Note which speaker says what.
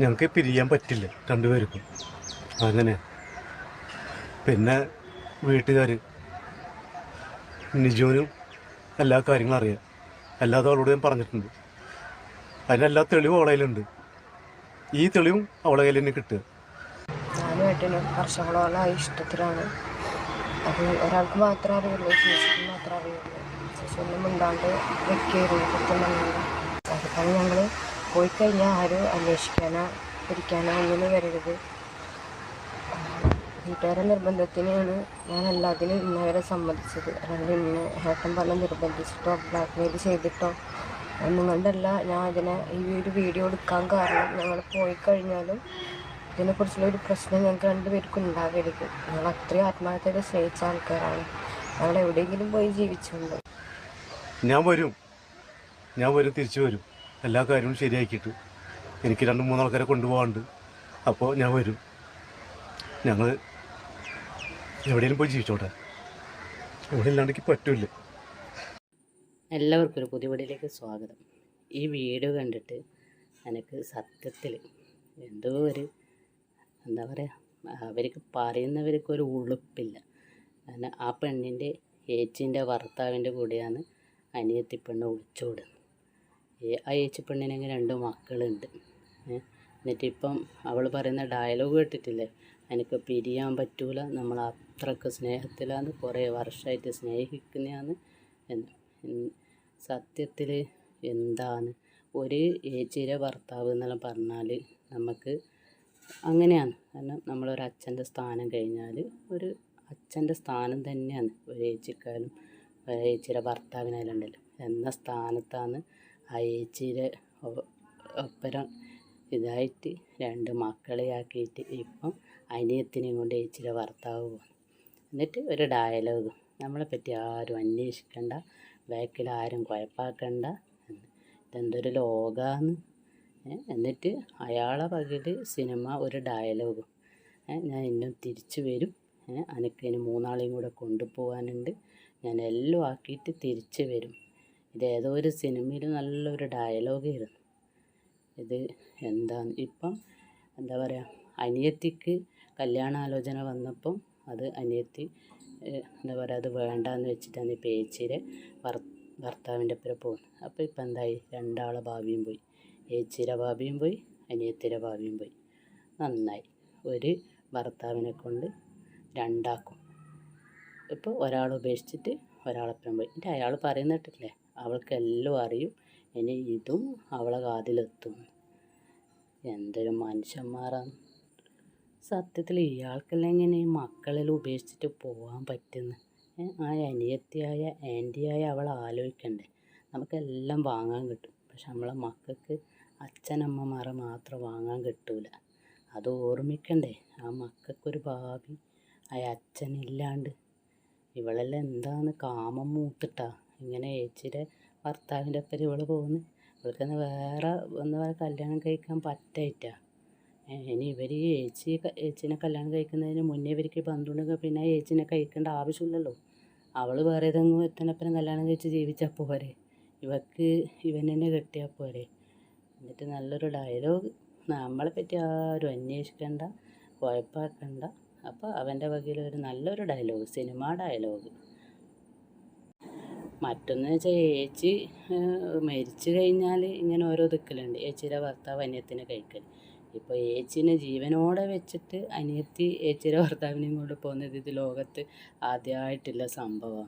Speaker 1: ഞങ്ങൾക്ക് പിരിയാൻ പറ്റില്ല രണ്ടുപേർക്കും. അങ്ങനെ. പിന്നെ വീട്ടുകാർ നിജുവിനും എല്ലാ കാര്യങ്ങളും അറിയാം. അല്ലാതെ അവളോട് ഞാൻ പറഞ്ഞിട്ടുണ്ട്. അതിനെല്ലാ തെളിവും അവളെ കയ്യിലുണ്ട്. ഈ തെളിവും അവളെ കയ്യിൽ തന്നെ കിട്ടുക.
Speaker 2: ഞാനും ഏട്ടനും വർഷങ്ങളോളമായി ഇഷ്ടത്തിലാണ്. അത് ഒരാൾക്ക് മാത്രമേ അറിയുള്ളൂ ചേച്ചിക്ക് മാത്രമേ അറിയുള്ളൂ. ചേച്ചി ഒന്നും മിണ്ടാണ്ട് വെക്കുകയായിരുന്നു കുറ്റം ഞങ്ങൾ പോയി കഴിഞ്ഞാൽ ആരും അന്വേഷിക്കാനോ പിടിക്കാനോ ഒന്നിനും വരരുത്. വീട്ടുകാരുടെ നിർബന്ധത്തിനാണ് ഞാൻ എല്ലാത്തിനും ഇന്നവരെ സമ്മതിച്ചത്. അല്ലാണ്ട് ഇന്ന് ഏട്ടൻ പറഞ്ഞ് നിർബന്ധിച്ചിട്ടോ ബ്ലാക്ക് മെയിൽ ചെയ്തിട്ടോ ഒന്നും കൊണ്ടല്ല ഞാൻ അതിനെ ഈ ഒരു വീഡിയോ എടുക്കാൻ കാരണം ഞങ്ങൾ പോയി കഴിഞ്ഞാലും ഇതിനെക്കുറിച്ചുള്ള ഒരു പ്രശ്നം ഞങ്ങൾക്ക് രണ്ടുപേർക്കും ഉണ്ടാകരുത് ഞങ്ങൾ അത്രയും ആത്മാർത്ഥത സ്നേഹിച്ച ആൾക്കാരാണ്. ഞങ്ങൾ എവിടെയെങ്കിലും പോയി ജീവിച്ചുണ്ട്
Speaker 1: ഞാൻ വരും. ഞാൻ വരും തിരിച്ചു വരും. എല്ലാ കാര്യവും ശരിയാക്കിയിട്ട് എനിക്ക് രണ്ട് മൂന്നാൾക്കാരെ കൊണ്ടുപോകാണ്ട് അപ്പോൾ ഞാൻ വരും. ഞങ്ങൾ എവിടെയെങ്കിലും പോയി ജീവിച്ചോട്ടെ. ഇവിടെ ഇല്ലാണ്ടെങ്കിൽ പറ്റൂല
Speaker 3: എല്ലാവർക്കും ഒരു പുതിയ വീടിലേക്ക് സ്വാഗതം. ഈ വീഡിയോ കണ്ടിട്ട് എനിക്ക് സത്യത്തിൽ എന്തോ ഒരു എന്താ പറയുക അവർക്ക് പറയുന്നവർക്ക് ഒരു ഉളുപ്പില്ല. കാരണം ആ പെണ്ണിന്റെ ഏച്ചിന്റെ ഭർത്താവിന്റെ കൂടെയാണ് അനിയത്തി പെണ്ണ് ഒളിച്ചോടുന്നത്. ആ ഏച്ചി പെണ്ണിനെങ്കിൽ രണ്ട് മക്കളുണ്ട്. എന്നിട്ട് എന്നിട്ടിപ്പം അവൾ പറയുന്ന ഡയലോഗ് കേട്ടിട്ടില്ലേ? എനിക്ക് പിരിയാൻ പറ്റൂല. നമ്മൾ അത്രയ്ക്ക് സ്നേഹത്തിലാണ്. കുറേ വർഷമായിട്ട് സ്നേഹിക്കുന്നതാണ്. എന്ന് സത്യത്തിൽ എന്താണ്? ഒരു ഏച്ചിയുടെ ഭർത്താവ് എന്നെല്ലാം പറഞ്ഞാൽ നമുക്ക് അങ്ങനെയാണ്. കാരണം നമ്മളൊരു അച്ഛന്റെ സ്ഥാനം കഴിഞ്ഞാൽ ഒരു അച്ഛന്റെ സ്ഥാനം തന്നെയാണ്. ഒരു ഏച്ചിക്കാലും ഒരു ഏച്ചിയുടെ ഭർത്താവിനായാലും ഉണ്ടല്ലോ. എന്ന സ്ഥാനത്താണ് ആ ഒപ്പരം ഇതായിട്ട് രണ്ട് മക്കളെ ആക്കിയിട്ട് ഇപ്പം അനിയത്തിനെയും കൊണ്ട് ഏച്ചിയുടെ ഭർത്താവ് പോകും എന്നിട്ട് ഒരു ഡയലോഗ് നമ്മളെ പറ്റി ആരും അന്വേഷിക്കണ്ട. ബാക്കിൽ ആരും കുഴപ്പാക്കണ്ട. ഇതെന്തൊരു ലോകാന്ന്. എന്നിട്ട് അയാളെ പകിൽ സിനിമ ഒരു ഡയലോഗ് ഞാൻ ഇന്നും തിരിച്ചു വരും. എനിക്ക് ഇനി മൂന്നാളെയും കൂടെ കൊണ്ടുപോകാനുണ്ട് ഞാൻ എല്ലാം ആക്കിയിട്ട് തിരിച്ചു വരും. ഇത് ഏതോ ഒരു സിനിമയിൽ നല്ലൊരു ഡയലോഗായിരുന്നു. ഇത് എന്താണ് ഇപ്പം എന്താ പറയുക അനിയത്തിക്ക് കല്യാണാലോചന വന്നപ്പം അത് അനിയത്തി എന്താ പറയുക അത് വേണ്ടാന്ന് വെച്ചിട്ടാണ് ഈ പേച്ചിയുടെ ഭർ ഭർത്താവിന്റെ ഒപ്പം പോകുന്നത്. അപ്പോൾ ഇപ്പം എന്തായി? രണ്ടാളെ ഭാവിയും പോയി. ഏച്ചിയുടെ ഭാവിയും പോയി അനിയത്തിയുടെ ഭാവിയും പോയി. നന്നായി. ഒരു ഭർത്താവിനെ കൊണ്ട് രണ്ടാക്കും. ഇപ്പോൾ ഒരാൾ ഉപേക്ഷിച്ചിട്ട് ഒരാളൊപ്പം പോയി. എന്നിട്ട് അയാൾ പറയുന്ന കേട്ടില്ലേ അവൾക്ക് എല്ലാം അറിയും. ഇനി ഇതും അവളെ കാതിലെത്തും. എന്തൊരു മനുഷ്യന്മാരാണ് സത്യത്തിൽ ഇയാൾക്കെല്ലാം എങ്ങനെ ഈ മക്കളെല്ലാം ഉപേക്ഷിച്ചിട്ട് പോകാൻ പറ്റുന്നു? ആ അനിയത്തിയായ ആന്റിയായ അവൾ ആലോചിക്കണ്ടേ. നമുക്കെല്ലാം വാങ്ങാൻ കിട്ടും. പക്ഷെ നമ്മളെ മക്കൾക്ക് അച്ഛനമ്മമാരെ മാത്രം വാങ്ങാൻ കിട്ടൂല. അത് ഓർമ്മിക്കണ്ടേ. ആ മക്കൾക്കൊരു ഭാവി ആ അച്ഛനില്ലാണ്ട്. ഇവളെല്ലാം എന്താണ് കാമം മൂത്തിട്ടാ. ഇങ്ങനെ ഏച്ചിയുടെ ഭർത്താവിന്റെ ഒപ്പം ഇവൾ പോകുന്നു. ഇവൾക്കെന്ന് വേറെ ഒന്ന് വേറെ കല്യാണം കഴിക്കാൻ പറ്റായിട്ടാണ് ഇനി ഇവർ ഏച്ചി ഏച്ചിനെ കല്യാണം കഴിക്കുന്നതിന് മുന്നേ ഇവർക്ക് ബന്ധുണ്ടെങ്കിൽ പിന്നെ ഏച്ചിനെ കഴിക്കേണ്ട ആവശ്യമില്ലല്ലോ. അവൾ വേറെ ഏതെങ്കിലും എത്തനപ്പനം കല്യാണം കഴിച്ച് ജീവിച്ചാൽ പോരെ. ഇവക്ക് ഇവൻ തന്നെ കെട്ടിയാൽ പോരെ. എന്നിട്ട് നല്ലൊരു ഡയലോഗ് നമ്മളെ പറ്റി ആരും അന്വേഷിക്കണ്ട കുഴപ്പമാക്കണ്ട അപ്പോൾ അവന്റെ വകയിൽ ഒരു നല്ലൊരു ഡയലോഗ് സിനിമ ഡയലോഗ് മറ്റൊന്ന് വെച്ചാൽ ഏച്ചി മരിച്ചു കഴിഞ്ഞാൽ ഇങ്ങനെ ഓരോ ദിക്കലുണ്ട്. ഏച്ചിയുടെ ഭർത്താവ് അനിയത്തിനെ കഴിക്കൽ ഇപ്പോൾ ഏച്ചിനെ ജീവനോടെ വെച്ചിട്ട് അനിയത്തി ഏച്ചിയുടെ ഭർത്താവിനെയും കൊണ്ട് പോകുന്നത് ഇത് ലോകത്ത് ആദ്യമായിട്ടുള്ള സംഭവമാണ്